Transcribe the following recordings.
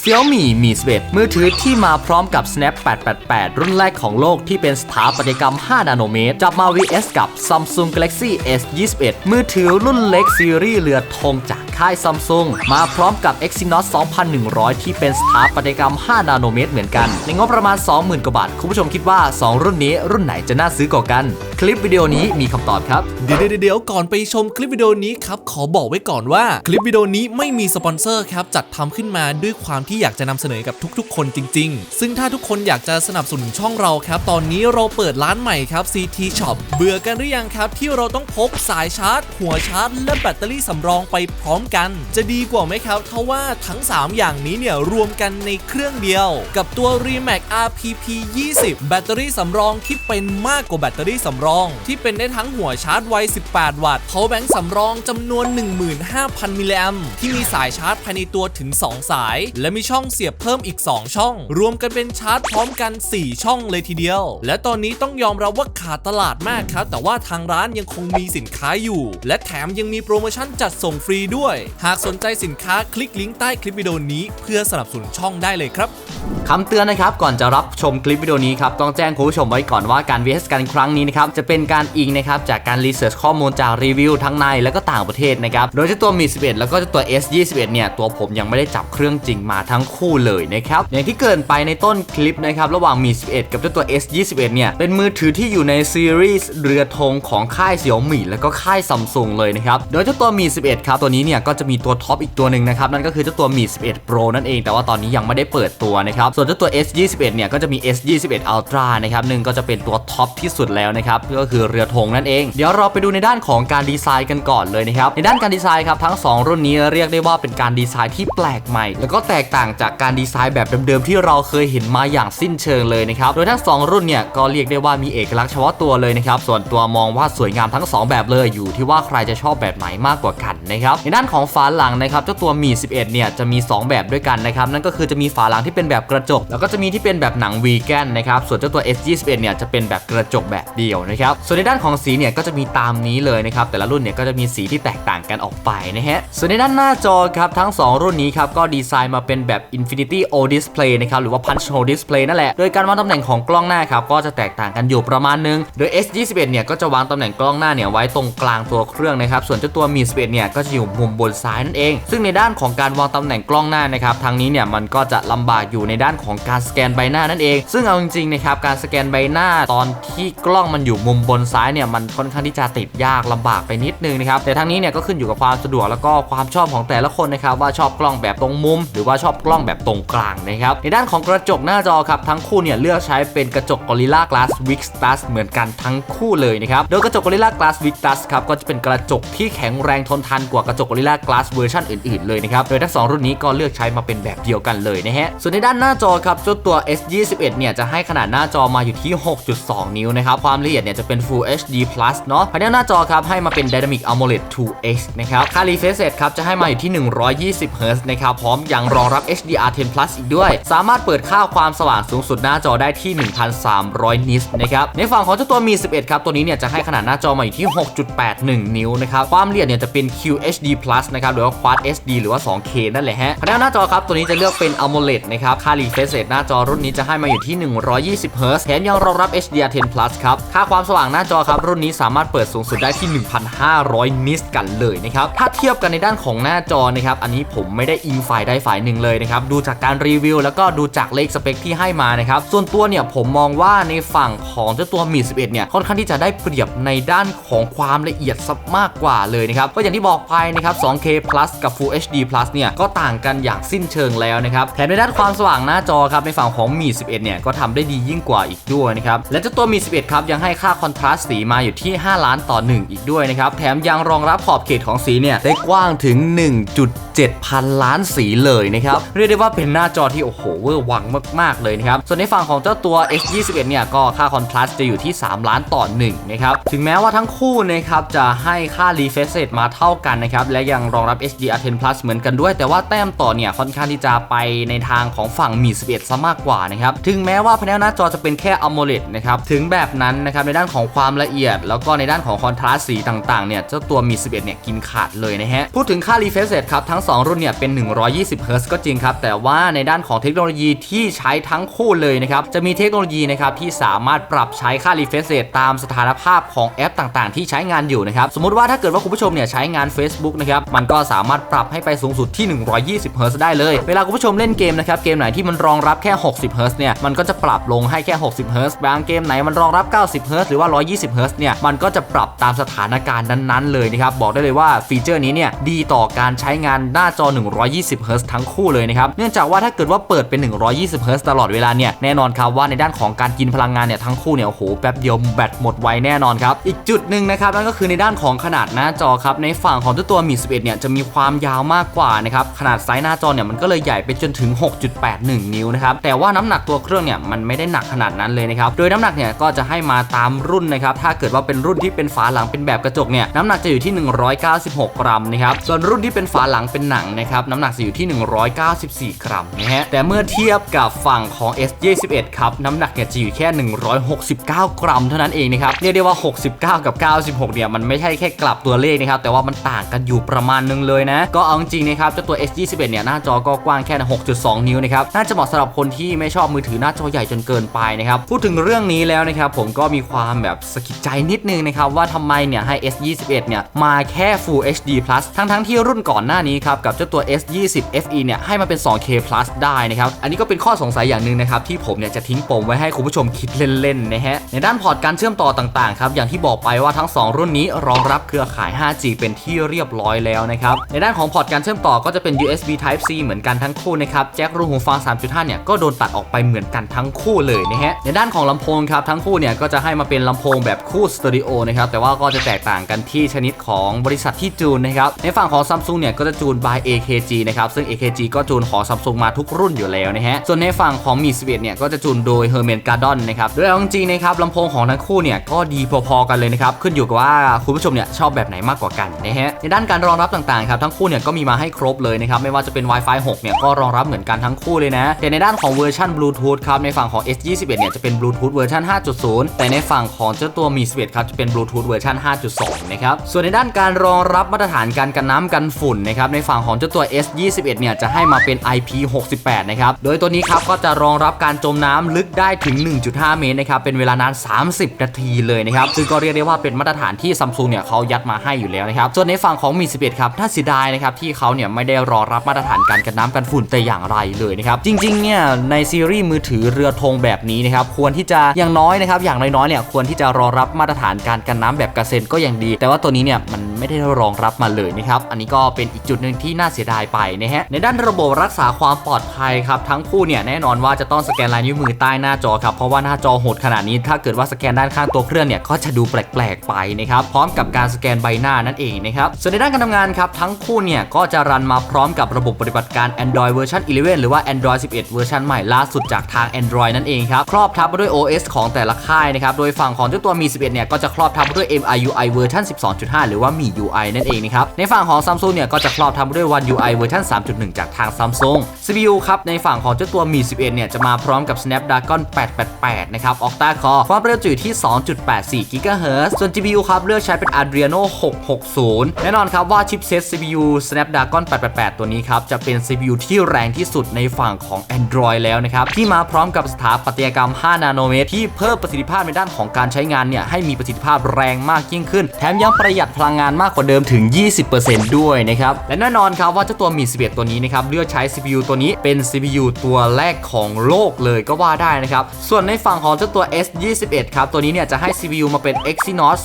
Xiaomi Mi 11มือถือที่มาพร้อมกับ Snap 888 รุ่นแรกของโลกที่เป็นสถาปัตยกรรม 5 นาโนเมตร จับมา vs กับ Samsung Galaxy S 21 มือถือรุ่นเล็กซีรีส์เรือธงจากค่าย Samsung มาพร้อมกับ Exynos 2100 ที่เป็นสถาปัตยกรรม 5 นาโนเมตรเหมือนกัน ในงบประมาณ 20,000 กว่าบาท คุณผู้ชมคิดว่า 2 รุ่นนี้รุ่นไหนจะน่าซื้อกว่ากัน คลิปวิดีโอนี้มีคำตอบครับ เดี๋ยวเดี๋ยวเดี๋ยวก่อนไปชมคลิปวิดีโอนี้ครับขอบอกไว้ก่อนว่า คลิปวิดีโอนี้ไม่มีสปอนเซอร์ครับจัดทำขึ้นมาด้วยความที่อยากจะนำเสนอกับทุกๆ คนจริง ๆ ซึ่งถ้าทุกคนอยากจะสนับสนุนช่องเราครับ ตอนนี้เราเปิดร้านใหม่ครับ CT Shop เบื่อกันหรือยังครับ ที่เราต้องพกสายชาร์จ หัวชาร์จ และแบตเตอรี่สำรองไปพร้อมกัน จะดีกว่าไหมครับถ้าว่าทั้ง 3 อย่างนี้เนี่ยรวมกันในเครื่องเดียว กับตัว Remax RPP 20 แบตเตอรี่สำรองที่เป็นมากกว่าแบตเตอรี่สำรอง ที่เป็นได้ทั้งหัวชาร์จไว 18 วัตต์ power bank สำรองจำนวน 15,000 มิลลิแอมป์ที่มีสายชาร์จภายในตัวถึง 2 สาย และมีช่องเสียบเพิ่มอีก 2 ช่อง รวมกันเป็นชาร์จพร้อมกัน 4 ช่องเลยทีเดียว และตอนนี้ต้องยอมรับว่าขาดตลาดมากครับ แต่ว่าทางร้านยังคงมีสินค้าอยู่ และแถมยังมีโปรโมชั่นจัดส่งฟรีด้วย หากสนใจสินค้าคลิกลิงก์ใต้คลิปวิดีโอนี้ เพื่อสนับสนุนช่องได้เลยครับคำเตือนนะครับก่อนจะรับชมคลิปวิดีโอนี้ครับต้องแจ้งคุณผู้ชมไว้ก่อนว่าการ VS กันครั้งนี้นะครับจะเป็นการอิงนะครับจากการรีเสิร์ชข้อมูลจากรีวิวทั้งในและก็ต่างประเทศนะครับโดยเจ้าตัวมี 11 แล้วก็เจ้าตัว S 21 เนี่ยตัวผมยังไม่ได้จับเครื่องจริงมาทั้งคู่เลยนะครับ อย่างที่เกินไปในต้นคลิปนะครับ ระหว่างมี 11 กับเจ้าตัว S 21 เนี่ย เป็นมือถือที่อยู่ในซีรีส์เรือธงของค่ายเสี่ยวหมี่แล้วก็ค่ายซัมซุงเลยนะครับ โดยเจ้าตัวมี 11 ครับ ตัวนี้เนี่ยก็จะมีตัวท็อปอีกตัวหนึ่งนะครับ นั่นก็คือเจ้าตัวมี 11 Pro นั่นเอง แต่ว่าตอนนี้ยังไม่ได้เปิดตัวนะครับ ส่วนเจ้าตัว S 21 เนี่ยก็จะมี S 21 Ultra นะครับหนึ่งก็จะเป็นตัวท็อปที่สุดแล้วนะครับก็คือเรือธงนั่นเอง เดี๋ยวเราไปดูในด้านของการดีไซน์กันก่อนเลยนะครับในด้านการดีไซน์ครับทั้ง 2 รุ่นนี้เรียกได้ว่าเป็นการดีไซน์ที่แปลกใหม่ แล้วก็แตกต่างจากการดีไซน์แบบเดิมๆที่เราเคยเห็นมาอย่างสิ้นเชิงเลยนะครับ โดยทั้ง 2 รุ่นเนี่ยก็เรียกได้ว่ามีเอกลักษณ์เฉพาะตัวเลยนะครับ ส่วนตัวมองว่าสวยงามทั้ง 2 แบบเลยอยู่ที่ว่าใครจะชอบแบบไหนมากกว่ากันนะครับ ในด้านของฝาหลังนะครับเจ้าตัวมี 11 เนี่ยจะมี 2 แบบด้วยกันนะครับ นั่นก็คือจะมีฝาหลังที่เป็นแบบกระจก แล้วก็จะมีที่เป็นแบบหนังวีแกนนะครับ ส่วนเจ้าตัว S21 เนี่ยจะเป็นแบบกระจกแบบเดียวนะครับ ส่วนในด้านของสีเนี่ยก็จะมีตามนี้เลยนะครับ แต่ละรุ่นเนี่ยก็จะมีสีที่แตกต่างกันออกไปนะฮะ ส่วนในด้านหน้าจอครับทั้ง 2 รุ่นนี้ครับก็ดีไซน์มาเป็นแบบ Infinity O Display นะครับ หรือว่า Punch Hole Display นั่นแหละ โดยการวางตำแหน่งของกล้องหน้าครับ ก็จะแตกต่างกันอยู่ประมาณนึง โดย S21 เนี่ย ก็จะวางตำแหน่งกล้องหน้าเนี่ยไว้ตรงกลางตัวเครื่องนะครับ ส่วนเจ้าตัวมี11เนี่ย ก็จะอยู่มุมบนซ้ายนั่นเอง ซึ่งในด้านของการวางตำแหน่งกล้องหน้านะครับ ทางนี้เนี่ย มันก็จะลำบากอยู่ในด้านของการสแกนใบหน้านั่นเอง ซึ่งเอาจริงๆนะครับ การสแกนใบหน้าตอนที่กล้องมันอยู่มุมบนซ้ายเนี่ย มันค่อนข้างที่จะติดยากลำบากไปนิดนึงนะครับ แต่ทางนี้เนี่ยก็ขึ้นอยู่กับความสะดวกแล้วก็ความชอบของแต่ละคนนะครับว่าชอบกล้องแบบตรงมุม หรือว่าชอบกล้องแบบตรงกลางนะครับในด้านของกระจกหน้าจอครับทั้งคู่เนี่ยเลือกใช้เป็นกระจก Gorilla Glass Victus เหมือนกันทั้งคู่เลยนะครับโดยกระจก Gorilla Glass Victus ครับก็จะเป็นกระจกที่แข็งแรงทนทานกว่ากระจก Gorilla Glass เวอร์ชันอื่นๆเลยนะครับโดยทั้งสองรุ่นนี้ก็เลือกใช้มาเป็นแบบเดียวกันเลยนะฮะส่วนในด้านหน้าจอครับเจ้าตัว S21 เนี่ยจะให้ขนาดหน้าจอมาอยู่ที่ 6.2 นิ้วนะครับความละเอียดเนี่ยจะเป็น Full HD Plus เนาะภายในหน้าจอครับให้มาเป็น Dynamic AMOLED 2X นะครับค่า refresh rate ครับจะให้มาอยู่ที่ 120 Hz นะครับพร้อมยังรองรับ HDR10 Plus อีกด้วย สามารถเปิดค่าความสว่างสูงสุดหน้าจอได้ที่ 1,300 นิตนะครับ ในฝั่งของเจ้าตัวมี 11 ครับ ตัวนี้เนี่ยจะให้ขนาดหน้าจอมาอยู่ที่ 6.81 นิ้วนะครับ ความละเอียดเนี่ยจะเป็น QHD Plus นะครับหรือว่า Quad HD หรือว่า 2K นั่นแหละฮะภายในหน้าจอครับ ตัวนี้จะเลือกเป็น AMOLED นะครับ ค่า refresh rate หน้าจอรุ่นนี้จะให้มาอยู่ที่ 120 Hz แถมยังรองรับ HDR10 Plus ครับ ค่าความสว่างหน้าจอครับ รุ่นนี้สามารถเปิดสูงสุดได้ที่ 1,500 นิตกันเลยนะครับ ถ้าเทียบกันในด้านของหน้าจอนะครับ อันนี้ผมไม่ได้อิงฝ่ายใดฝ่ายหนึ่งเลยนะครับดูจากการรีวิว แล้วก็ดูจากเลขสเปคที่ให้มานะครับส่วนตัวเนี่ยผมมองว่าในฝั่งของเจ้าตัวมี11เนี่ยค่อนข้างที่จะได้เปรียบในด้านของความละเอียดซับมากกว่าเลยนะครับก็อย่างที่บอกไปนะครับ 2K Plus กับ Full HD Plus เนี่ยก็ต่างกันอย่างสิ้นเชิงแล้วนะครับแถมในด้านความสว่างหน้าจอครับในฝั่งของมี11เนี่ยก็ทำได้ดียิ่งกว่าอีกด้วยนะครับและเจ้าตัวมี11ครับยังให้ค่าคอนทราสต์สีมาอยู่ที่ 5 ล้านต่อ 1 อีกด้วยนะครับแถมยังรองรับขอบเขตของสีเนี่ยได้กว้างถึง 1.7 พันล้านสีเลยนะครับเรียกได้ว่าเป็นหน้าจอที่โอ้โหเวอร์วังมากๆเลยนะครับส่วนในฝั่งของเจ้าตัว S21 เนี่ยก็ค่าคอนทราสต์จะอยู่ที่ 3 ล้านต่อ1นะครับถึงแม้ว่าทั้งคู่นะครับจะให้ค่า refresh rate มาเท่ากันนะครับและยังรองรับ HDR10 Plus เหมือนกันด้วย แต่ว่าแต้มต่อเนี่ยค่อนข้างที่จะไปในทางของฝั่งมี11ซะมากกว่านะครับถึงแม้ว่าแผงหน้าจอจะเป็นแค่ AMOLED นะครับถึงแบบนั้นนะครับในด้านของความละเอียด แล้วก็ในด้านของคอนทราสต์สีต่างๆเนี่ยเจ้าตัวมี11เนี่ยกินขาดเลยนะฮะพูดถึงค่า refresh rate ครับทั้ง 2 รุ่นเนี่ยเป็น 120 Hz ก็จริงครับ แต่ว่าในด้านของเทคโนโลยีที่ใช้ทั้งคู่เลยนะครับจะมีเทคโนโลยีนะครับที่สามารถปรับใช้ค่า refresh rate ตามสถานภาพของแอปต่างๆ ที่ใช้งานอยู่นะครับสมมติว่าถ้าเกิดว่าคุณผู้ชมเนี่ยใช้งาน Facebook นะครับมันก็สามารถปรับให้ไปสูงสุดที่ 120 Hz ได้เลย เวลาคุณผู้ชมเล่นเกมนะครับเกมไหนที่มันรองรับแค่ 60 Hz เนี่ยมันก็จะปรับลงให้แค่ 60 Hz บางเกมไหนมันรองรับ 90 Hz หรือว่า 120 Hz เนี่ยมันก็จะปรับตามสถานการณ์นั้นๆเลยนะครับบอกได้เลยว่าฟีเจอร์นี้เนี่ยดีต่อการใช้งานหน้าจอ 120 Hz ทั้งคู่เลยนะครับ เนื่องจากว่าถ้าเกิดว่าเปิดเป็น 120 Hz ตลอดเวลาเนี่ยแน่นอนครับว่าในด้านของการกินพลังงานเนี่ยทั้งคู่เนี่ยโอ้โหแป๊บเดียวแบตหมดไวแน่นอนครับ อีกจุดหนึ่งนะครับนั่นก็คือในด้านของขนาดหน้าจอครับในฝั่งของเจ้าตัวมี 11 เนี่ยจะมีความยาวมากกว่านะครับขนาดไซส์หน้าจอเนี่ยมันก็เลยใหญ่ไปจนถึง 6.81 นิ้วนะครับแต่ว่าน้ำหนักตัวเครื่องเนี่ยมันไม่ได้หนักขนาดนั้นเลยนะครับโดยน้ำหนักเนี่ยก็จะให้มาตามรุ่นนะครับถ้าเกิดว่าเป็นรุ่นที่เป็นฝาหลังเป็นแบบกระจกเนี่ยน้ำหนักจะอยู่ที่ 196 กรัมนะครับส่วนรุ่นที่เป็นฝาหลังเป็นหนังนะครับน้ำหนักจะอยู่ที่194 กรัมนะฮะแต่เมื่อเทียบกับฝั่งของ S21 ครับน้ำหนักเนี่ยจะอยู่แค่ 169 กรัม เท่านั้นเองนะครับเรียกได้ว่า 69 กับ 96 เนี่ยมันไม่ใช่แค่กลับตัวเลขนะครับแต่ว่ามันต่างกันอยู่ประมาณนึงเลยนะ ก็เอาจริงนะครับเจ้าตัว S21 เนี่ยหน้าจอก็กว้างแค่ 6.2 นิ้วนะครับน่าจะเหมาะสำหรับคนที่ไม่ชอบมือถือหน้าจอใหญ่จนเกินไปนะครับพูดถึงเรื่องนี้แล้วนะครับผมก็มีความแบบสะกิดใจนิดนึงนะครับว่าทำไมเนี่ยให้ S21 เนี่ยมาแค่ Full HD Plus ทั้งๆที่รุ่นก่อนหน้านี้ครับกับเจ้าตัว S20 FE เนี่ยใให้มาเป็น 2K Plus ได้นะครับ อันนี้ก็เป็นข้อสงสัยอย่างหนึ่งนะครับ ที่ผมเนี่ยจะทิ้งปมไว้ให้คุณผู้ชมคิดเล่นๆนะฮะ ในด้านพอร์ตการเชื่อมต่อต่างๆครับ อย่างที่บอกไปว่าทั้ง 2 รุ่นนี้รองรับเครือข่าย 5G เป็นที่เรียบร้อยแล้วนะครับ ในด้านของพอร์ตการเชื่อมต่อก็จะเป็น USB Type C เหมือนกันทั้งคู่นะครับ แจ็ครูหูฟัง 3.5 เนี่ยก็โดนตัดออกไปเหมือนกันทั้งคู่เลยนะฮะ ในด้านของลำโพงครับทั้งคู่เนี่ยก็จะให้มาเป็นลำโพงแบบคู่สตอริโอนะครับ แต่ว่าก็จะแตกต่างกันที่ชนิดของบริษัทที่จูนนะครับ ในฝั่งของ Samsung เนี่ยก็จะจูน by AKG นะครับ ซึ่ง AKG ก็จูนของ Samsung มาทุกรุ่นอยู่แล้วนะฮะ ส่วนในฝั่งของ Mi 11เนี่ยก็จะจูนโดย Herman Kardon นะครับโดยเอาจริงๆนะครับลำโพงของทั้งคู่เนี่ยก็ดีพอๆกันเลยนะครับขึ้นอยู่กับว่าคุณผู้ชมเนี่ยชอบแบบไหนมากกว่ากันนะฮะในด้านการรองรับต่างๆครับทั้งคู่เนี่ยก็มีมาให้ครบเลยนะครับไม่ว่าจะเป็น Wi-Fi 6เนี่ยก็รองรับเหมือนกันทั้งคู่เลยนะแต่ในด้านของเวอร์ชันบลูทูธครับในฝั่งของ S21 เนี่ยจะเป็นบลูทูธเวอร์ชัน5.0 แต่ในฝั่งของเจ้าตัว Mi 11ครับจะเป็นบลูทูธเวอร์ชัน5.2 นะครับส่วนในด้านการรองรับมาตรฐานการกันน้ำกันฝุ่นนะครับในฝั่งของเจ้าตัว S21 เนี่ยจะให้มาเป็น IP68 นะครับ โดยตัวนี้ครับก็จะรองรับการจมน้ำลึกได้ถึง 1.5 เมตรนะครับ เป็นเวลานาน 30 นาทีเลยนะครับ ซึ่งก็เรียกได้ว่าเป็นมาตรฐานที่ซัมซุงเนี่ยเขายัดมาให้อยู่แล้วนะครับ ส่วนในฝั่งของ Mi 11ครับน่าเสียดายนะครับที่เขาเนี่ยไม่ได้รองรับมาตรฐานการกันน้ำกันฝุ่นแต่อย่างไรเลยนะครับ จริงๆเนี่ยในซีรีส์มือถือเรือธงแบบนี้นะครับควรที่จะอย่างน้อยนะครับอย่างน้อยๆเนี่ยควรที่จะรองรับมาตรฐานการกันน้ำแบบกระเซ็นก็ยังดี แต่ว่าตัวนี้เนี่ยมัน ไม่ได้รองรับมาเลยนะครับ อันนี้ก็เป็นอีกจุดหนึ่งที่น่าเสียดายไปนะฮะ ในด้านระบบรักษาความปลอดภัยครับ ทั้งคู่เนี่ยแน่นอนว่าจะต้องสแกนลายนิ้วมือใต้หน้าจอครับ เพราะว่าหน้าจอโหดขนาดนี้ ถ้าเกิดว่าสแกนด้านข้างตัวเครื่องเนี่ยก็จะดูแปลกๆไปนะครับ พร้อมกับการสแกนใบหน้านั่นเองนะครับ ส่วนในด้านการทำงานครับทั้งคู่เนี่ยก็จะรันมาพร้อมกับระบบปฏิบัติการ Android เวอร์ชัน11 หรือว่า Android 11 เวอร์ชันใหม่ล่าสุดจากทาง Android นั่นเองครับครอบทับมาด้วย OS ของแต่ละค่ายนะครับโดยฝั่งของเจ้าตัวมี 11 เนี่ยก็จะครอบทับมาด้วย MIUI เวอร์ชัน12.5 หรือว่า UI นั่นเองนะครับ ในฝั่งของ Samsung เนี่ยก็จะครอบทับมาด้วย One UI เวอร์ชัน3.1 จากทาง Samsung CPU ครับ ในฝั่งของเจ้าตัวมี 11 เนี่ยจะมาพร้อมกับ Snapdragon 888 นะครับ Octa Core ความเร็วจะอยู่ที่ 2.84 GHz ส่วน GPU ครับ เลือกใช้เป็น Adreno 660 แน่นอนครับว่าชิปเซต CPU Snapdragon 888 ตัวนี้ครับ จะเป็น CPU ที่แรงที่สุดในฝั่งของ Android แล้วนะครับ ที่มาพร้อมกับสถาปัตยกรรม 5 นาโนเมตร ที่เพิ่มประสิทธิภาพในด้านของการใช้งานเนี่ยให้มีประสิทธิภาพแรงมากยิ่งขึ้น แถมยังประหยัดพลังงานมากกว่าเดิมถึง 20%ด้วยนะครับ และแน่นอนครับว่าเจ้าตัวมี 11 ตัวนี้นะครับ เลือกใช้ CPU ตัวนี้เป็น CPU ตัวแรกของโลกเลยก็ว่าได้นะครับ ส่วนในฝั่งของเจ้าตัว S21 ครับ ตัวนี้เนี่ยจะให้ CPU มาเป็น Exynos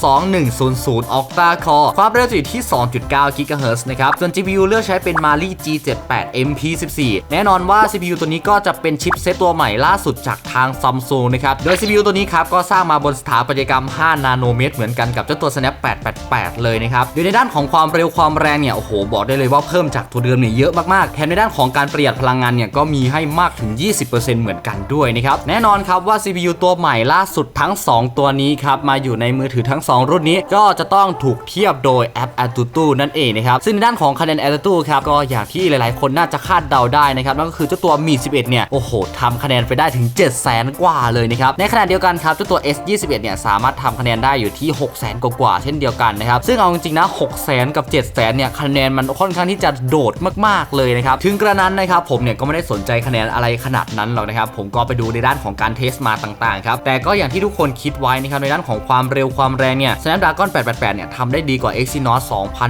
2100 Octa Core ความเร็วอยู่ที่ 2.9 GHz นะครับ ส่วน GPU เลือกใช้เป็น Mali G78 MP14 แน่นอนว่า CPU ตัวนี้ก็จะเป็นชิปเซตตัวใหม่ล่าสุดจากทาง Samsung นะครับ โดย CPU ตัวนี้ครับก็สร้างมาบนสถาปัตยกรรม 5 นาโนเมตรเหมือนกันกับเจ้าตัว Snap 888 เลยนะครับโดยในด้านของความเร็วความแรงเนี่ยโอ้โหบอกได้เลยว่าเพิ่มจากตัวเดิมเนี่ยเยอะมากๆแถมในด้านของการประหยัดพลังงานเนี่ยก็มีให้มากถึง 20%เหมือนกันด้วยนะครับแน่นอนครับว่า CPU ตัวใหม่ล่าสุดทั้ง 2 ตัวนี้ครับมาอยู่ในมือถือทั้ง 2 รุ่นนี้ ก็จะต้องถูกเทียบโดยแอป AnTuTu นั่นเองนะครับซึ่งในด้านของคะแนน AnTuTu ครับก็อย่างที่หลายๆ คนน่าจะคาดเดาได้นะครับนั่นก็คือเจ้าตัวมี11เนี่ยโอ้โหทำคะแนนไปได้ถึง 7 0 0 0 0กว่าเลยนะครับในขณะเดียวกันครับเจ้าตัว S21 เนี่ยสามารถทำคะแนนได้อยู่ที่ 6 0 0 0 0 0 กว่าเช่นเดียวกันนะครับซึ่งเอาจริงนะ6 0 0แสนกับ 7 0 0แสนเนี่ยคะแนนมันค่อนข้างที่จะโดดมากๆเลยนะครับถึงกระนั้นนะครับผมเนี่ยก็ไม่ได้สนใจคะแนนอะไรขนาดนั้นหรอกนะครับผมก็ไปดูในด้านของการเทสมาต่างๆครับแต่ก็อย่างที่ทุกคนคิดไว้นะครับในด้านของความเร็วความแรงเนี่ย Snapdragon 888 เนี่ยทำได้ดีกว่า Exynos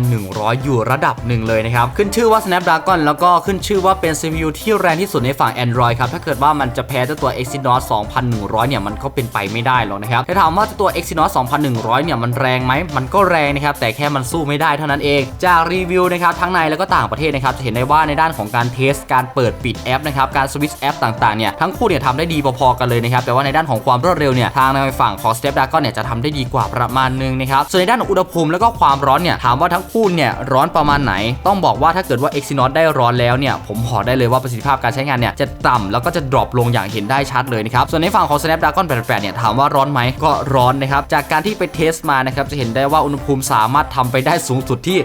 2100 อยู่ระดับหนึ่งเลยนะครับขึ้นชื่อว่า Snapdragon แล้วก็ขึ้นชื่อว่าเป็น CPU ที่แรงที่สุดในฝั่ง Android ครับถ้าเกิดว่ามันจะแพ้เจ้าตัว Exynos 2100 เนี่ยมันก็เป็นไปไม่ได้หรอกนะครับถ้าถามว่าเจ้าตัว Exynos 2100 เนี่ยมันแรงไหมมันก็แรงนะครับแต่แค่มันสู้ไม่ได้เท่านั้นเอง จากรีวิวนะครับทั้งในแล้วก็ต่างประเทศนะครับจะเห็นได้ว่าในด้านของการเทสการเปิดปิดแอปนะครับการสวิตช์แอปต่างๆเนี่ยทั้งคู่เนี่ยทำได้ดีพอๆกันเลยนะครับแต่ว่าในด้านของความรวดเร็วเนี่ยทางในฝั่งของ Snapdragon เนี่ยจะทำได้ดีกว่าประมาณนึงนะครับส่วนในด้านของอุณหภูมิแล้วก็ความร้อนเนี่ยถามว่าทั้งคู่เนี่ยร้อนประมาณไหน ต้องบอกว่าถ้าเกิดว่า Exynos ได้ร้อนแล้วเนี่ยผมบอได้เลยว่าประสิทธิภาพการใช้งานเนี่ยจะต่ำแล้วก็จะดรอปลงอย่างเห็นได้ชัดเลยนะครับส่วนในฝั่งของ Snapdragon 88เนี่ยถามว่าร้อนไหมก็ร้อนนะครับจากการที่ไปเทสมานะครับจะเห็นได้ว่าอุณหภูมิสามารถทำไปได้สูงสุดที่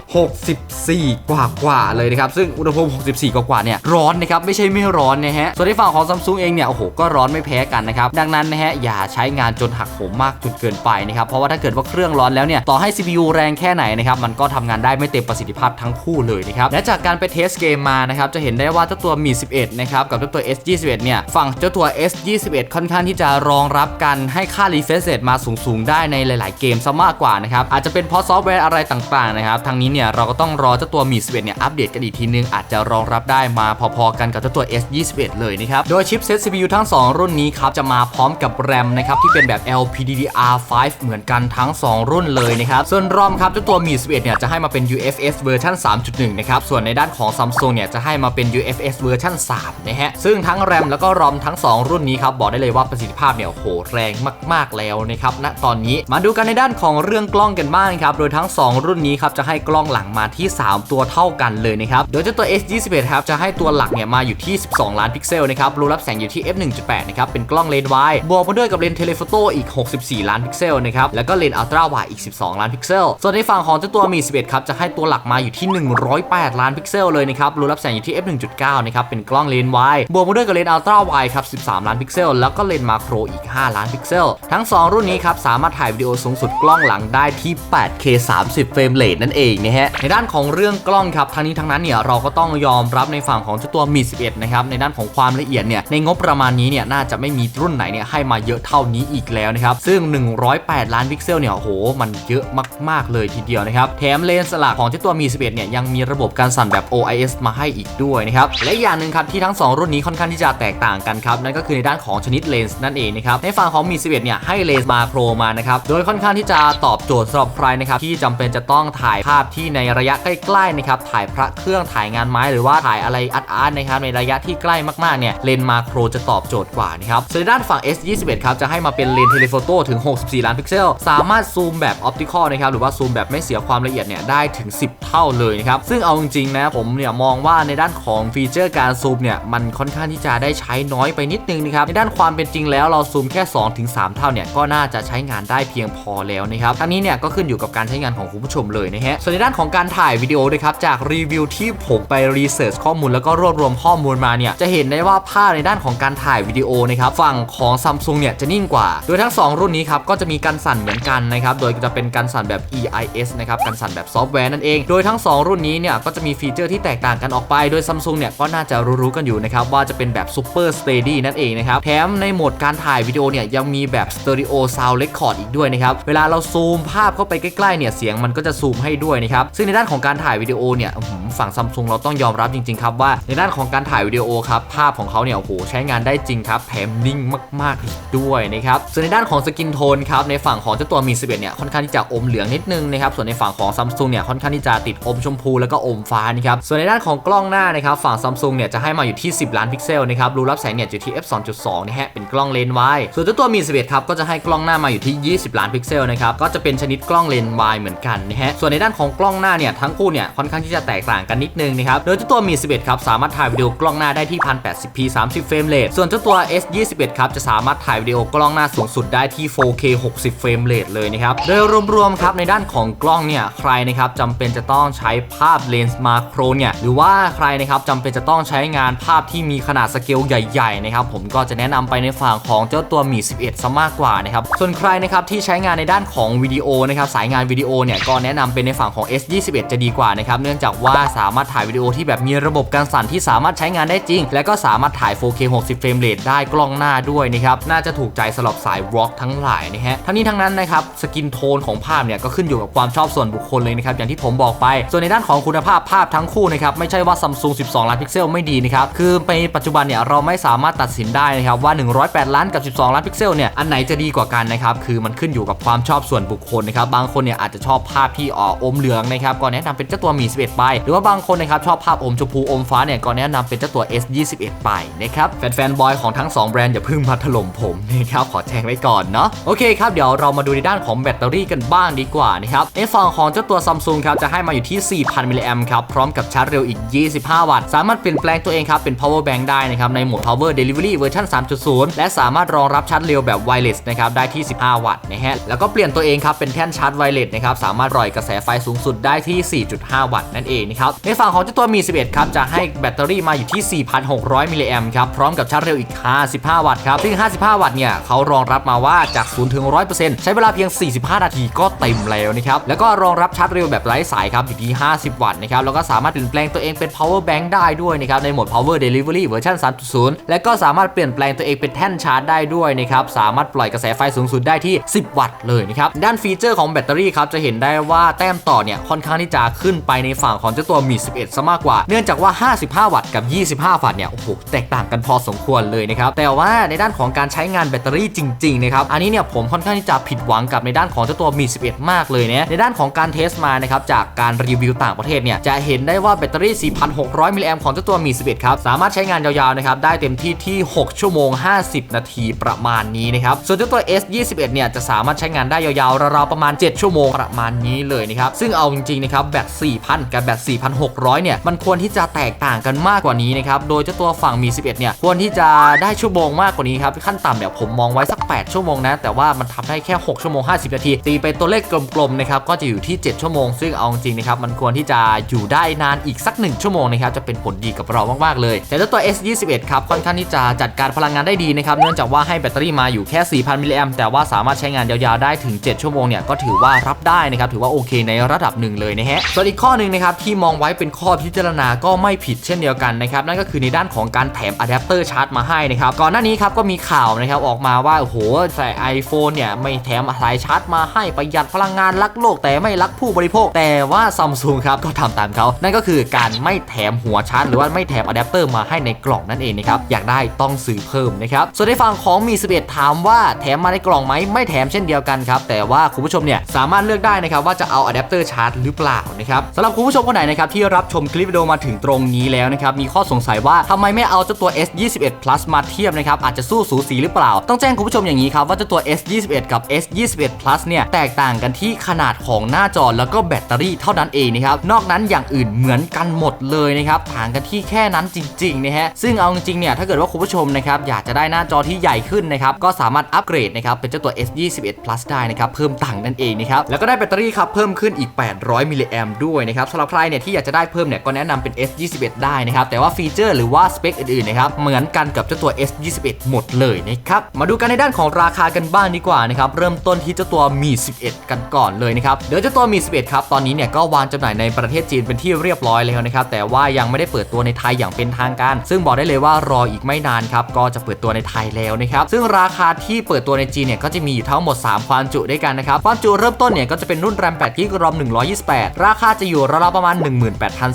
64 กว่ากว่าๆเลยนะครับ ซึ่งอุณหภูมิ 64 กว่ากว่าๆเนี่ยร้อนนะครับ ไม่ใช่ไม่ร้อนนะฮะ ส่วนในฝั่งของ Samsung เองเนี่ย โอ้โห ก็ร้อนไม่แพ้กันนะครับ ดังนั้นนะฮะ อย่าใช้งานจนหักโหมมากจนเกินไปนะครับ เพราะว่าถ้าเกิดว่าเครื่องร้อนแล้วเนี่ย ต่อให้ CPU แรงแค่ไหนนะครับ มันก็ทำงานได้ไม่เต็มประสิทธิภาพทั้งคู่เลยนะครับ และจากการไปเทสเกมมานะครับ จะเห็นได้ว่าเจ้าตัวมี 11 นะครับกับเจ้าตัว S21 เนี่ยฝั่งเจ้าตัว S21 ค่อนข้างที่จะรองรับกันให้ค่า refresh rate มาสูงๆได้ในหลาย ๆ เกมซะมากกว่านะครับอาจจะเป็นเพราะซอฟต์แวร์อะไรต่างๆนะครับทางนี้เนี่ยเราก็ต้องรอเจ้าตัวมี11เนี่ยอัปเดตกันอีกทีนึง อาจจะรองรับได้มาพอๆกันกับเจ้าตัว S21 เลยนะครับโดยชิปเซต CPU ทั้ง 2 รุ่นนี้ครับจะมาพร้อมกับ RAM นะครับที่เป็นแบบ LPDDR5 เหมือนกันทั้ง 2 รุ่นเลยนะครับส่วน ROM ครับเจ้าตัวมี 11 เนี่ยจะให้มาเป็น UFS เวอร์ชัน3.1 นะครับ ส่วนในด้านของ Samsung เนี่ยจะให้มาเป็น UFS เวอร์ชัน3 นะฮะ ซึ่งทั้ง RAM แล้วก็ ROM ทั้ง 2 รุ่นนี้ครับ บอกได้เลยว่าประสิทธิภาพเนี่ยโหแรงมาก ๆ แล้วนะครับณตอนนี้ มาดูกันในด้านของเรื่องกล้องกันบ้างครับ โดยทั้ง 2รุ่นนี้ครับจะให้กล้องหลังมาที่ 3 ตัวเท่ากันเลยนะครับโดยเจ้าตัว S21 ครับจะให้ตัวหลักเนี่ยมาอยู่ที่ 12 ล้านพิกเซลนะครับรูรับแสงอยู่ที่ f 1.8นะครับเป็นกล้องเลนส์วายบวกมาด้วยกับเลนส์เทเลโฟโต้อีก 64 ล้านพิกเซลนะครับแล้วก็เลนส์อัลตร้าไวอีก 12 ล้านพิกเซลส่วนในฝั่งของเจ้าตัวมี11ครับจะให้ตัวหลักมาอยู่ที่ 108 ล้านพิกเซลเลยนะครับรูรับแสงอยู่ที่ f 1.9นะครับเป็นกล้องเลนส์วายบวกมาด้วยกับเลนส์อัลตร้าไวครับ13 ล้านพิกเซลแล้วก็เลนส์มาโครอีก 5 ล้านพิกเซลทั้ง 2 รุ่นนี้ครับสามารถถ่ายวิดีโอสูงสุดกล้องหลังได้ที่ 8K 30เฟรมเรทนั่นเองนะฮะ ในด้านของเรื่องกล้องครับทั้งนี้ทั้งนั้นเนี่ยเราก็ต้องยอมรับในฝั่งของเจ้าตัวมี 11 นะครับ ในด้านของความละเอียดเนี่ยในงบประมาณนี้เนี่ยน่าจะไม่มีรุ่นไหนเนี่ยให้มาเยอะเท่านี้อีกแล้วนะครับ ซึ่ง 108 ล้านพิกเซลเนี่ยโห มันเยอะมาก ๆ เลยทีเดียวนะครับ แถมเลนส์หลักของเจ้าตัวมี 11 เนี่ยยังมีระบบการสั่นแบบ OIS มาให้อีกด้วยนะครับ และอย่างหนึ่งครับที่ทั้ง 2 รุ่นนี้ค่อนข้างที่จะแตกต่างกันครับนั่นก็คือในด้านของชนิดเลนส์นั่นเองนะครับในฝั่งของมี 11 เนี่ยให้เลนส์มาโครมานะครับโดยค่อนข้างที่จะตอบโจทย์สำหรับใครนะครับที่จำเป็นจะต้องถ่ายภาพที่ในระยะใกล้ๆนะครับถ่ายพระเครื่องถ่ายงานไม้หรือว่าถ่ายอะไรอาร์ตๆนะครับในระยะที่ใกล้มากๆเนี่ยเลนมาโครจะตอบโจทย์กว่านะครับส่วนในด้านฝั่ง S21 ครับจะให้มาเป็นเลนเทเลโฟโต้ถึง 64 ล้านพิกเซล สามารถซูมแบบออปติคอลนะครับหรือว่าซูมแบบไม่เสียความละเอียดเนี่ยได้ถึง 10 เท่าเลยนะครับซึ่งเอาจริงๆนะผมเนี่ยมองว่าในด้านของฟีเจอร์การซูมเนี่ยมันค่อนข้างที่จะได้ใช้น้อยไปนิดนึงนะครับในด้านความเป็นจริงแล้วเราซูมแค่ 2-3 เท่าเนี่ยก็น่าจะใช้งานได้เพียงพอแล้วนะครับทั้งนี้เนี่ยก็ขึ้นอยู่กับการใช้งานของคุณผู้ชมเลยนะฮะส่วนในด้านของการถ่ายวิดีโอนะครับจากรีวิวที่ผมไปรีเสิร์ชข้อมูลแล้วก็รวบรวมข้อมูลมาเนี่ยจะเห็นได้ว่าภาพในด้านของการถ่ายวิดีโอนะครับฝั่งของ Samsung เนี่ยจะนิ่งกว่า โดยทั้ง 2 รุ่นนี้ครับก็จะมีการสั่นเหมือนกันนะครับโดยจะเป็นการสั่นแบบ EIS นะครับการสั่นแบบซอฟต์แวร์นั่นเอง โดยทั้ง 2 รุ่นนี้เนี่ยก็จะมีฟีเจอร์ที่แตกต่างกันออกไป โดย Samsung เนี่ยก็น่าจะรู้ๆกันอยู่นะครับว่าจะเป็นแบบ Super Steady นั่นเองนะครับแถมในโหมดการถ่ายวิดีโอเนี่ยยังมีแบบ Stereo Sound Record อีกด้วยนะครับเวลาเราซูมภาพเข้าไปใกล้ๆเนี่ยเสียงมันก็จะซูมให้ด้วยนะครับซึ่งในด้านของการถ่ายวิดีโอเนี่ยฝั่ง Samsung เราต้องยอมรับจริงๆครับว่าในด้านของการถ่ายวิดีโอครับภาพของเขาเนี่ยโอ้โหใช้งานได้จริงครับแถมนิ่งมากๆอีกด้วยนะครับส่วนในด้านของสกินโทนครับในฝั่งของเจ้าตัวมี11เนี่ยค่อนข้างที่จะอมเหลืองนิดนึงนะครับส่วนในฝั่งของ Samsung เนี่ยค่อนข้างที่จะติดอมชมพูแล้วก็อมฟ้านะครับส่วนในด้านของกล้องหน้านะครับฝั่ง Samsung เนี่ยจะให้มาอยู่ที่ 10 ล้านพิกเซลนะครับรูรับแสงเนี่ยอยู่ที่ f 2.2นะฮะเป็นกล้องเลนส์วายส่วนเจ้าตัวมี11ครับก็จะให้กล้องหน้ามาอยู่ที่ 20 ล้านพิกเซลนะครับก็จะเป็นชนิดกล้องเลนส์วายเหมือนกันนะฮะส่วนในด้านของกล้องหน้าเนี่ยทั้งคู่เนี่ยค่อนข้างที่จะแตกต่างกันนิดนึงนะครับโดยเจ้าตัวมี 11 ครับ สามารถถ่ายวิดีโอกล้องหน้าได้ที่ 1080p 30 เฟรมเรทส่วนเจ้าตัว S21 ครับจะสามารถถ่ายวิดีโอกล้องหน้าสูงสุดได้ที่ 4K 60 เฟรมเรทเลยนะครับโดยรวมๆครับในด้านของกล้องเนี่ยใครนะครับจำเป็นจะต้องใช้ภาพเลนส์มาโครเนี่ยหรือว่าใครนะครับจำเป็นจะต้องใช้งานภาพที่มีขนาดสเกลใหญ่ๆนะครับผมก็จะแนะนำไปในฝั่งของเจ้าตัวมี 11ซะมากกว่านะครับส่วนใครนะครับที่ใช้งานในด้านของวิดีโอนะครับสายงานวิดีโอเนี่ยก็แนะนำเป็นในฝั่งของ S21 จะดีกว่านะครับ เนื่องจากว่าสามารถถ่ายวิดีโอที่แบบมีระบบการสั่นที่สามารถใช้งานได้จริง และก็สามารถถ่าย 4K 60 เฟรมเรทได้กล้องหน้าด้วยนะครับ น่าจะถูกใจสำหรับสายวอล์กทั้งหลายนะฮะ ทั้งนี้ทั้งนั้นนะครับ สกินโทนของภาพเนี่ยก็ขึ้นอยู่กับความชอบส่วนบุคคลเลยนะครับ อย่างที่ผมบอกไป ส่วนในด้านของคุณภาพภาพทั้งคู่นะครับ ไม่ใช่ว่า Samsung 12 ล้านพิกเซลไม่ดีนะครับ คือในปัจจุบันเนี่ยเราไม่สามารถตัดสินได้นะครับว่า 108 ล้านกับ 12 ล้านพิกเซลเนี่ย อันไหนจะดีกว่ากันนะครับ คือมันขึ้นอยู่กับความชอบส่วนบุคคลนะครับ บางคนเนี่ยอาจจะชอบภภาพที่อออมเหลืองนะครับก็แนะนำเป็นเจ้าตัวมี11ไปหรือว่าบางคนนะครับชอบภาพอมชมพูอมฟ้าเนี่ยก็แนะนำเป็นเจ้าตัว S21 ไปนะครับแฟนๆบอยของทั้ง 2 แบรนด์อย่าเพิ่งมาถล่มผมนะครับขอแจ้งไว้ก่อนเนาะโอเคครับเดี๋ยวเรามาดูในด้านของแบตเตอรี่กันบ้างดีกว่านะครับในฝั่งของเจ้าตัว Samsung ครับจะให้มาอยู่ที่ 4,000 มิลลิแอมครับพร้อมกับชาร์จเร็วอีก 25 วัตต์ สามารถเปลี่ยนแปลงตัวเองครับเป็น power bank ได้นะครับในโหมด power delivery เวอร์ชัน3.0 และสามารถรองรับชาร์จเร็วแบบ wireless นะครับได้ที่ 15 วัตต์นะฮะแล้วก็เปลี่ยนตัวเองครับเป็นแท่นชาร์จ wireless นะครับสามารถปล่อยกระแสไฟสูงสุดได้ที่ 4.5 วัตต์นั่นเองนะครับ ในฝั่งของเจ้าตัวมี 11 ครับ จะให้แบตเตอรี่มาอยู่ที่ 4,600 มิลลิแอมครับ พร้อมกับชาร์จเร็วอีก 55 วัตต์ครับ ซึ่ง 55 วัตต์เนี่ยเขารองรับมาว่าจาก 0 ถึง 100%ใช้เวลาเพียง 45 นาทีก็เต็มแล้วนะครับ แล้วก็รองรับชาร์จเร็วแบบไร้สายครับอยู่ที่ 50 วัตต์นะครับ แล้วก็สามารถเปลี่ยนแปลงตัวเองเป็น power bank ได้ด้วยนะครับ ในโหมด power delivery เวอร์ชัน3.0 และก็สามารถเปลี่ยนแปลงตัวเองเป็นแท่นชาร์จได้ด้วยนะครับ สามารถปล่อยกระแสไฟสูงสุดได้ที่ 10 วัตต์เลยนะครับ ด้านฟีเจอร์ของแบตเตอรี่ครับจะเห็นได้ว่าแต้มต่อเนี่ยค่อนข้างที่จะขึ้นไปในฝั่งของเจ้าตัวมี 11ซะมากกว่า เนื่องจากว่า 55 วัตต์กับ 25 วัตต์เนี่ยโอ้โหแตกต่างกันพอสมควรเลยนะครับแต่ว่าในด้านของการใช้งานแบตเตอรี่จริงๆนะครับอันนี้เนี่ยผมค่อนข้างที่จะผิดหวังกับในด้านของเจ้าตัวมี 11 มากเลยเนี่ยในด้านของการเทสมานะครับจากการรีวิวต่างประเทศเนี่ยจะเห็นได้ว่าแบตเตอรี่ 4,600 มิลลิแอมของเจ้าตัวมี 11 ครับ สามารถใช้งานยาวๆนะครับได้เต็มที่ที่ 6 ชั่วโมง 50 นาทีประมาณนี้นะครับส่วนเจ้าตัว S21 เนี่ยจะสามารถใช้งานได้ยาวๆราวๆประมาณ 7 ชั่วโมงประมาณนี้เลยนะครับ ซึ่งเอาจริงๆนะครับแบต4,000 กับแบต4,600 เนี่ย มันควรที่จะแตกต่างกันมากกว่านี้นะครับ โดยเจ้าตัวฝั่งมี 11 เนี่ย ควรที่จะได้ชั่วโมงมากกว่านี้ครับ ขั้นต่ำเนี่ยผมมองไว้สัก 8 ชั่วโมงนะ แต่ว่ามันทำได้แค่ 6 ชั่วโมง 50 นาที ตีไปตัวเลขกลมๆนะครับ ก็จะอยู่ที่ 7 ชั่วโมง ซึ่งเอาจริงๆนะครับ มันควรที่จะอยู่ได้นานอีกสัก 1 ชั่วโมงนะครับ จะเป็นผลดีกับเรามากๆเลย แต่เจ้าตัว S21 ครับ ค่อนข้างที่จะจัดการพลังงานได้ดีนะครับ เนื่องจากว่าให้แบตเตอรี่มาอยู่แค่ 4,000 มิลลิแอมแต่ว่าสามารถใช้งานยาวๆได้ถึง 7 ชั่วโมงเนี่ยก็ถือว่ารับได้นะครับถือว่าโอเคในระดับหนึ่งเลยนะฮะส่วนอีกข้อหนึ่งนะครับที่มองไว้เป็นข้อพิจารณาก็ไม่ผิดเช่นเดียวกันนะครับนั่นก็คือในด้านของการแถมอะแดปเตอร์ชาร์จมาให้นะครับก่อนหน้านี้ครับก็มีข่าวนะครับออกมาว่าโอ้โหใส่ iPhone เนี่ยไม่แถมสายชาร์จมาให้ประหยัดพลังงานรักโลก แต่ไม่รักผู้บริโภค แต่ว่าซัมซุงครับก็ทำตามเขานั่นก็คือการไม่แถมหัวชาร์จหรือว่าไม่แถมอะแดปเตอร์มาให้ในกล่องนั่นเองนะครับอยากได้ต้องซื้อเพิ่มนะครับส่วนในฝั่งของมี11ถามว่าแถมมาในกล่องไหมไม่แถมเช่นเดียวกันครับแต่ว่าคุณผู้ชมเนี่ยสามารถเลือกได้นะครับว่าจะเอาอะแดปเตอร์ชาร์จหรือเปล่านะครับสำหรับคุณผู้ชมคนไหนนะครับที่รับชมคลิปวิดีโอมาถึงตรงนี้แล้วนะครับมีข้อสงสัยว่าทำไมไม่เอาเจ้าตัว S21 Plus มาเทียบนะครับอาจจะสู้สูสีหรือเปล่า ต้องแจ้งคุณผู้ชมอย่างนี้ครับว่าเจ้าตัว S21 กับ S21 Plus เนี่ยแตกต่างกันที่ขนาดของหน้าจอแล้วก็แบตเตอรี่เท่านั้นเองนะครับนอกนั้นอย่างอื่นเหมือนกันหมดเลยนะครับต่างกันที่แค่นั้นจริงๆนะฮะซึ่งเอาจริงๆเนี่ยถ้าเกิดว่าคุณผู้ชมนะครับอยากจะได้หน้าจอที่ใหญ่ขึ้นนะครับก็สามารถอัปเกรดนะครับเป็นเจ้าตัว S21 Plus ได้นะครับเพิ่มตังค์นั่นเองนะครับแล้วก็ได้แบตเตอรี่ครับเพิ่มขึ้นอีก 800 มิลลิแอมด้วยนะครับสำหรับใครเนี่ยที่อยากจะได้เพิ่มเนี่ยก็แนะนำเป็น S21 ได้นะครับ แต่ว่าฟีเจอร์หรือว่าสเปคอื่นๆนะครับเหมือนกันกับเจ้าตัว S21 หมดเลยนะครับ มาดูกันในด้านของราคากันบ้างดีกว่านะครับ เริ่มต้นที่เจ้าตัวมี 11 กันก่อนเลยนะครับเดี๋ยวเจ้าตัวมี 11 ครับ ตอนนี้เนี่ยก็วางจำหน่ายในประเทศจีนเป็นที่เรียบร้อยแล้วนะครับ แต่ว่ายังไม่ได้เปิดตัวในไทยอย่างเป็นทางการ ซึ่งบอกได้เลยว่ารออีกไม่นานครับก็จะเปิดตัวในไทยแล้วนะครับซึ่งราคาที่เปิดตัวในจีนเนี่ยก็จะมีอยู่ทั้งหมด 3 ความจุด้วยกันนะครับความจุเริ่มต้นเนี่ยก็จะเป็นรุ่นแรม8กิกะรอม128 ราคาจะอยู่ราวๆประมาณ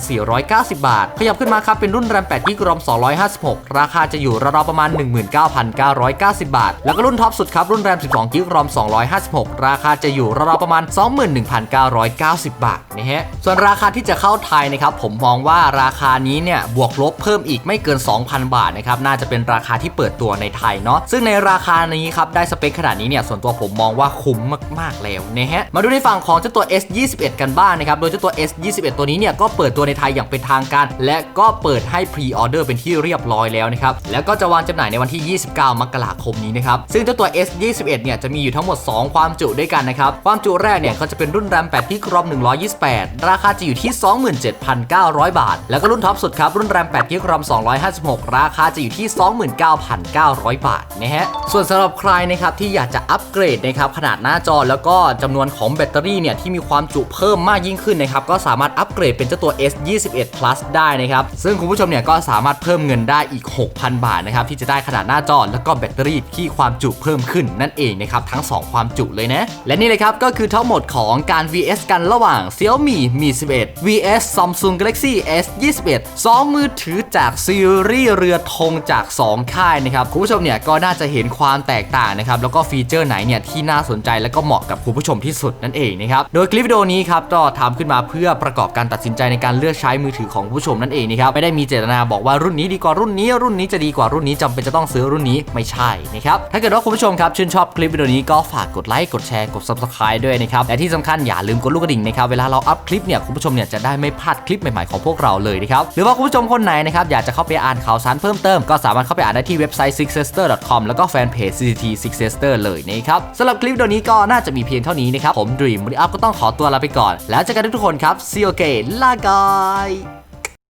18,490 บาท ขยับขึ้นมาครับ เป็นรุ่นแรม8กิกะรอม256 ราคาจะอยู่ราวๆประมาณ 19,990 บาท แล้วก็รุ่นท็อปสุดครับ รุ่นแรม12กิกะรอม256 ราคาจะอยู่ราวๆประมาณ 21,990 บาทนะฮะ ส่วนราคาที่จะเข้าไทยนะครับ ผมมองว่าราคานี้เนี่ย บวกลบเพิ่มอีกไม่เกิน 2,000 บาทนะครับ น่าจะเป็นราคาที่เปิดตัวในไทยเนาะ ซึ่งในราคานี้ครับ ได้สเปคขนาดนี้เนี่ย ส่วนตัวผมมองว่าคุ้มมาก ๆ แล้วนะฮะ มาดูในฝั่งของเจ้าตัว S21 กันบ้างนะครับ โดยเจ้าตัว S21 ตัวนี้เนี่ยก็เปิดตัวในไทยอย่างเป็นทางการ และก็เปิดให้พรีออเดอร์เป็นที่เรียบร้อยแล้วนะครับ แล้วก็จะวางจำหน่ายในวันที่ 29 มกราคมนี้นะครับ ซึ่งเจ้าตัว S21 เนี่ยจะมีอยู่ทั้งหมด 2 ความจุด้วยกันนะครับ ความจุแรกเนี่ยก็จะเป็นรุ่นแรม8กิกะรอม128 ราคาจะอยู่ที่ 27,900 บาท แล้วก็รุ่นท็อปสุดครับรุ่นแรม8กิกรอม256 ราคาจะอยู่ที่ 29,900 บาทนะฮะ ส่วนสำหรับใครนะครับที่อยากจะอัปเกรดนะครับขนาดหน้าจอแล้วก็จำนวนของแบตเตอรี่เนี่ยที่มีความจุเพิ่มมากยิ่งขึ้นนะครับก็สามารถอัปเกรดเป็นเจ้าตัว S 21 plus ได้นะครับซึ่งคุณผู้ชมเนี่ยก็สามารถเพิ่มเงินได้อีก 6,000 บาทนะครับที่จะได้ขนาดหน้าจอแล้วก็แบตเตอรี่ที่ความจุเพิ่มขึ้นนั่นเองนะครับทั้ง 2 ความจุเลยนะและนี่เลยครับก็คือทั้งหมดของการ VS กันระหว่าง Xiaomi Mi 11 VS Samsung Galaxy S 21 2 มือถือจากซีรีส์เรือธงจาก 2 ค่ายนะครับคุณผู้ชมเนี่ยก็น่าจะเห็นความแตกต่างนะครับแล้วก็ฟีเจอร์ไหนเนี่ยที่น่าสนใจและก็เหมาะกับคุณผู้ชมที่สุดนั่นเองนะครับ โดยคลิปวิดีโอนี้ครับก็ทำขึ้นมาเพื่อประกอบการตัดสินใจในการเลือกใช้มือถือของผู้ชมนั่นเองนะครับไม่ได้มีเจตนาบอกว่ารุ่นนี้ดีกว่ารุ่นนี้ รุ่นนี้จะดีกว่ารุ่นนี้จำเป็นจะต้องซื้อรุ่นนี้ไม่ใช่นะครับถ้าเกิดว่าคุณผู้ชมครับชื่นชอบคลิปวิดีโอนี้ก็ฝากกดไลค์กดแชร์กด subscribe ด้วยนะครับและที่สำคัญอย่าลืมกดลูกกระดิ่งนะครับเวลาเราอัพคลิปเนี่ยคุณผู้ชมเนี่ยจะได้ไม่พลาดคลิปใหม่ๆของพวกเราเลยนะครับหรือว่าคุณผู้ชมคนไหนนะครับอยากจะเข้าไปอ่านข่าวสารเพิ่มเติมก็สามารถเข้าไปอ่านได้ที่เว็บไซต์ sixsister.com แล้วก็แฟนเพจ CCT Six Sister เลยนะครับสำหรับคลิปวิดีโอนี้ก็น่าจะมีเพียงเท่านี้นะครับผม Dream อัพก็ต้องขอตัวลาไปก่อน แล้วเจอกันทุกคนครับ See you again ลาก่อย